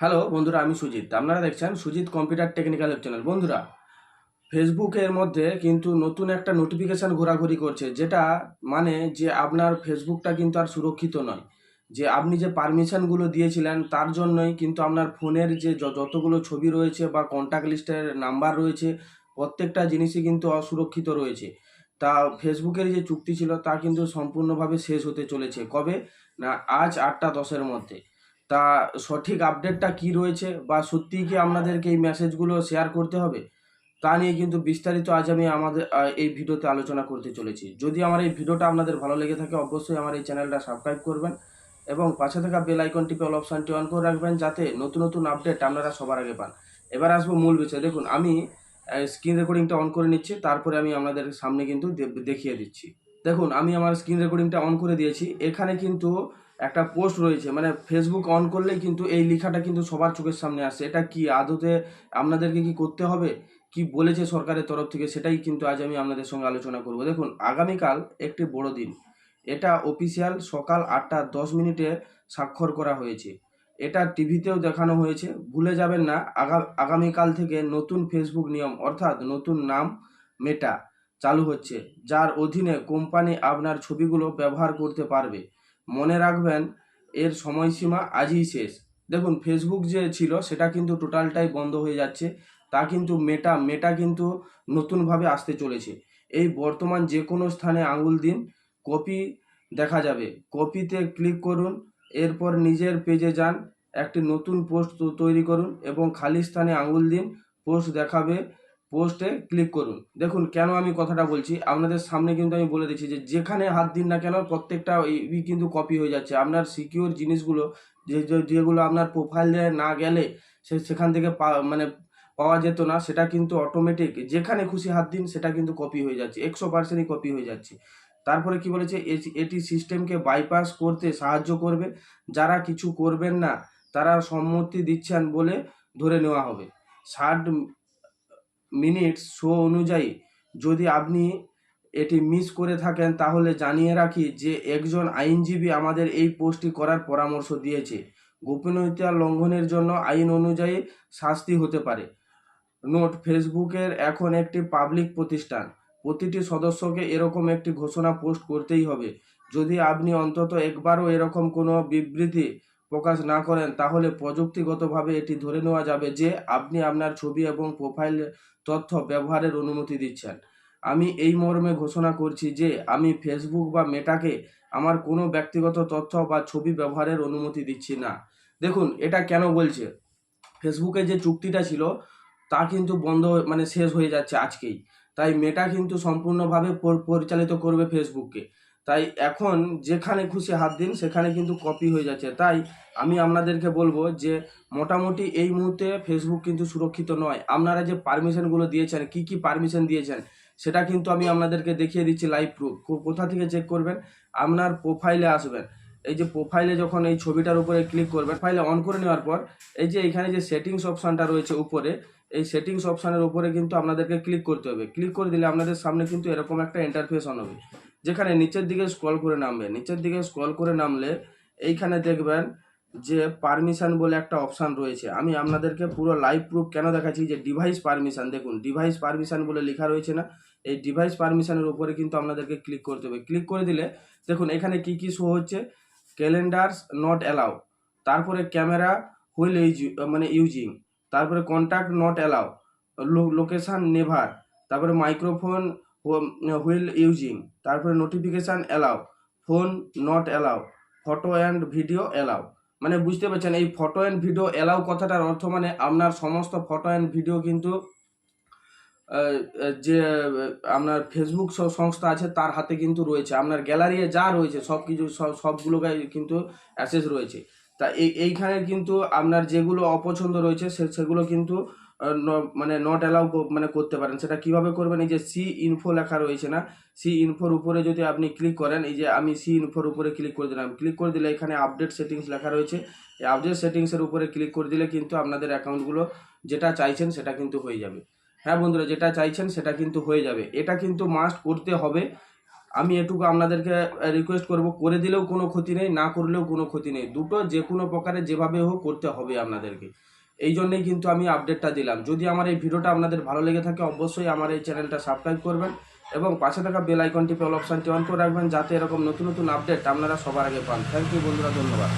Hello বন্ধুরা, আমি সুজিত। আপনারা দেখছেন সুজিত কম্পিউটার টেকনিক্যাল চ্যানেল বন্ধুরা ফেসবুকের মধ্যে কিন্তু নতুন একটা নোটিফিকেশান ঘোরাঘুরি করছে, যেটা মানে যে আপনার ফেসবুকটা কিন্তু আর সুরক্ষিত নয়। যে আপনি যে পারমিশনগুলো দিয়েছিলেন, তার জন্যই কিন্তু আপনার ফোনের যে যতগুলো ছবি রয়েছে বা কন্ট্যাক্ট লিস্টের নাম্বার রয়েছে, প্রত্যেকটা জিনিসই কিন্তু অসুরক্ষিত রয়েছে। তা ফেসবুকের যে চুক্তি ছিল, তা কিন্তু সম্পূর্ণভাবে শেষ হতে চলেছে। কবে? না, আজ আটটা দশের মধ্যে। তা সঠিক আপডেটটা কি রয়েছে বা সত্যিই কি আপনাদেরকে এই মেসেজগুলো শেয়ার করতে হবে? তা নিয়ে কিন্তু বিস্তারিত আজ আমি আমাদের এই ভিডিওতে আলোচনা করতে চলেছি। যদি আমার এই ভিডিওটা আপনাদের ভালো লেগে থাকে, অবশ্যই আমার এই চ্যানেলটা সাবস্ক্রাইব করবেন এবং পাশে থাকা বেল আইকন টিপে অল অপশানটি অন করে রাখবেন যাতে নতুন নতুন আপডেট আপনারা সবার আগে পান। এবার আসব মূল বিষয়। দেখুন, আমি স্ক্রিন রেকর্ডিংটা অন করে নিচ্ছি, তারপরে আমি আপনাদের সামনে কিন্তু দেখিয়ে দিচ্ছি। দেখুন, আমি আমার স্ক্রিন রেকর্ডিংটা অন করে দিয়েছি। এখানে কিন্তু একটা পোস্ট রয়েছে মানে ফেসবুক অন করলেই কিন্তু এই লেখাটা কিন্তু সবার চোখের সামনে আসছে এটা কি আদতে আপনাদেরকে কি করতে হবে? কি বলেছে সরকারের তরফ থেকে? সেটাই কিন্তু আজ আমি আপনাদের সঙ্গে আলোচনা করব। দেখুন, আগামীকাল একটি বড় দিন। এটা অফিসিয়াল সকাল আটটা দশ মিনিটে স্বাক্ষর করা হয়েছে। এটা টিভিতেও দেখানো হয়েছে। ভুলে যাবেন না, আগা, আগামীকাল থেকে নতুন ফেসবুক নিয়ম, অর্থাৎ নতুন নাম মেটা চালু হচ্ছে, যার অধীনে কোম্পানি আপনার ছবিগুলো ব্যবহার করতে পারবে। মনে রাখবেন, এর সময়সীমা আজই শেষ। দেখুন ফেসবুক যে ছিল, সেটা কিন্তু টোটালটাই বন্ধ হয়ে যাচ্ছে। তা কিন্তু মেটা মেটা কিন্তু নতুনভাবে আসতে চলেছে। এই বর্তমান যে কোনো স্থানে আঙুল দিন কপি দেখা যাবে। কপিতে ক্লিক করুন, এরপর নিজের পেজে যান, একটি নতুন পোস্ট তৈরি করুন এবং খালি স্থানে আঙুল দিন পোস্ট দেখাবে। পোস্টে ক্লিক করুন। দেখুন কেন আমি কথাটা বলছি। আপনাদের সামনে কিন্তু আমি বলে দিচ্ছি যে, যেখানে হাত দিন না কেন প্রত্যেকটা ই কিন্তু কপি হয়ে যাচ্ছে। আপনার সিকিউর জিনিসগুলো, যে যেগুলো আপনার প্রোফাইলে না গেলে সে, সেখান থেকে মানে পাওয়া যেত না, সেটা কিন্তু অটোমেটিক যেখানে খুশি হাত দিন, সেটা কিন্তু কপি হয়ে যাচ্ছে। একশো পার্সেন্টই কপি হয়ে যাচ্ছে। তারপরে কি বলেছে? এটি সিস্টেমকে বাইপাস করতে সাহায্য করবে। যারা কিছু করবেন না, তারা সম্মতি দিচ্ছেন বলে ধরে নেওয়া হবে। ষাট মিনিট শো অনুযায়ী যদি আপনি এটি মিস করে থাকেন, তাহলে জানিয়ে রাখি যে একজন আইনজীবী আমাদের এই পোস্টটি করার পরামর্শ দিয়েছে। গোপনীয়তা লঙ্ঘনের জন্য আইন অনুযায়ী শাস্তি হতে পারে। নোট ফেসবুকের এখন একটি পাবলিক প্রতিষ্ঠান। প্রতিটি সদস্যকে এরকম একটি ঘোষণা পোস্ট করতেই হবে। যদি আপনি অন্তত একবারও এরকম কোনো বিবৃতি প্রকাশ না করেন, তাহলে প্রযুক্তিগতভাবে এটি ধরে নেওয়া যাবে যে আপনি আপনার ছবি এবং প্রোফাইল তথ্য ব্যবহারের অনুমতি দিচ্ছেন। আমি এই মর্মে ঘোষণা করছি যে আমি ফেসবুক বা মেটাকে আমার কোনো ব্যক্তিগত তথ্য বা ছবি ব্যবহারের অনুমতি দিচ্ছি না। দেখুন, এটা কেন বলছে? ফেসবুকে যে চুক্তিটা ছিল, তা কিন্তু বন্ধ মানে শেষ হয়ে যাচ্ছে আজকেই। তাই মেটা কিন্তু সম্পূর্ণভাবে পরিচালিত করবে ফেসবুককে তাই এখন যেখানে খুশি হাত দিন, সেখানে কিন্তু কপি হয়ে যাচ্ছে। তাই আমি আপনাদেরকে বলব যে, মোটামুটি এই মুহূর্তে ফেসবুক কিন্তু সুরক্ষিত নয়। আপনারা যে পারমিশনগুলো দিয়েছেন, কি কি পারমিশন দিয়েছেন, সেটা কিন্তু আমি আপনাদেরকে দেখিয়ে দিচ্ছি লাইভ প্রুফ কোথা থেকে চেক করবেন? আপনার প্রোফাইলে আসবেন। এই যে প্রোফাইলে যখন এই ছবিটার উপরে ক্লিক করবেন ফাইলে অন করে নেওয়ার পর, এই যে এখানে যে সেটিংস অপশানটা রয়েছে উপরে, এই সেটিংস অপশানের উপরে কিন্তু আপনাদেরকে ক্লিক করতে হবে। ক্লিক করে দিলে আপনাদের সামনে কিন্তু এরকম একটা ইন্টারফেস অন হবে। যেখানে নিচের দিকে স্ক্রল করে নামবে। নিচের দিকে স্ক্রল করে নামলে এইখানে দেখবেন যে পারমিশন বলে একটা অপশান রয়েছে। আমি আপনাদেরকে পুরো লাইভ প্রুফ কেন দেখাচ্ছি? যে ডিভাইস পারমিশন দেখুন ডিভাইস পারমিশন বলে লেখা রয়েছে না। এই ডিভাইস পারমিশনের উপরে কিন্তু আপনাদেরকে ক্লিক করতে হবে। ক্লিক করে দিলে, দেখুন, এখানে কি কি শো হচ্ছে? ক্যালেন্ডার্স নট অ্যালাউ তারপরে ক্যামেরা হুইল ইউজ মানে ইউজিং তারপরে contact not allow location never তারপরে মাইক্রোফোন হুইল ইউজিং। তারপরে notification allow phone not allow photo and video allow মানে বুঝতে পারছেন, এই ফটো অ্যান্ড ভিডিও অ্যালাউ কথাটার অর্থ মানে আপনার সমস্ত ফটো অ্যান্ড ভিডিও কিন্তু যে, আপনার ফেসবুক সংস্থা আছে তার হাতে কিন্তু রয়েছে। আপনার গ্যালারিতে যা রয়েছে, সব কিছু সব সবগুলোকে কিন্তু অ্যাসেস রয়েছে। তা এই, এইখানে কিন্তু আপনার যেগুলো অপছন্দ রয়েছে, সে, সেগুলো কিন্তু মানে নট অ্যালাউ মানে করতে পারেন। সেটা কীভাবে করবেন? এই যে সি ইনফো লেখা রয়েছে না? সি ইনফোর উপরে যদি আপনি ক্লিক করেন, এই যে আমি সি ইনফোর উপরে ক্লিক করে দিলাম। ক্লিক করে দিলে এখানে আপডেট সেটিংস লেখা রয়েছে। এই আপডেট সেটিংসের উপরে ক্লিক করে দিলে কিন্তু আপনাদের অ্যাকাউন্টগুলো যেটা চাইছেন সেটা কিন্তু হয়ে যাবে। হ্যাঁ বন্ধুরা, যেটা চাইছেন সেটা কিন্তু হয়ে যাবে। এটা কিন্তু মাস্ট করতে হবে। আমি এটুকু আপনাদেরকে রিকোয়েস্ট করব, করে দিলেও কোনো ক্ষতি নেই, না করলেও কোনো ক্ষতি নেই। দুটো যে কোনো প্রকারে যেভাবে হোক করতে হবে আপনাদেরকে। এই জন্যেই কিন্তু আমি আপডেটটা দিলাম। যদি আমার এই ভিডিওটা আপনাদের ভালো লেগে থাকে, অবশ্যই আমার এই চ্যানেলটা সাবস্ক্রাইব করবেন এবং পাশে থাকা বেল আইকনটি পেল অপশানটি অন করে রাখবেন, যাতে এরকম নতুন নতুন আপডেট আপনারা সবার আগে পান। থ্যাংক ইউ বন্ধুরা, ধন্যবাদ।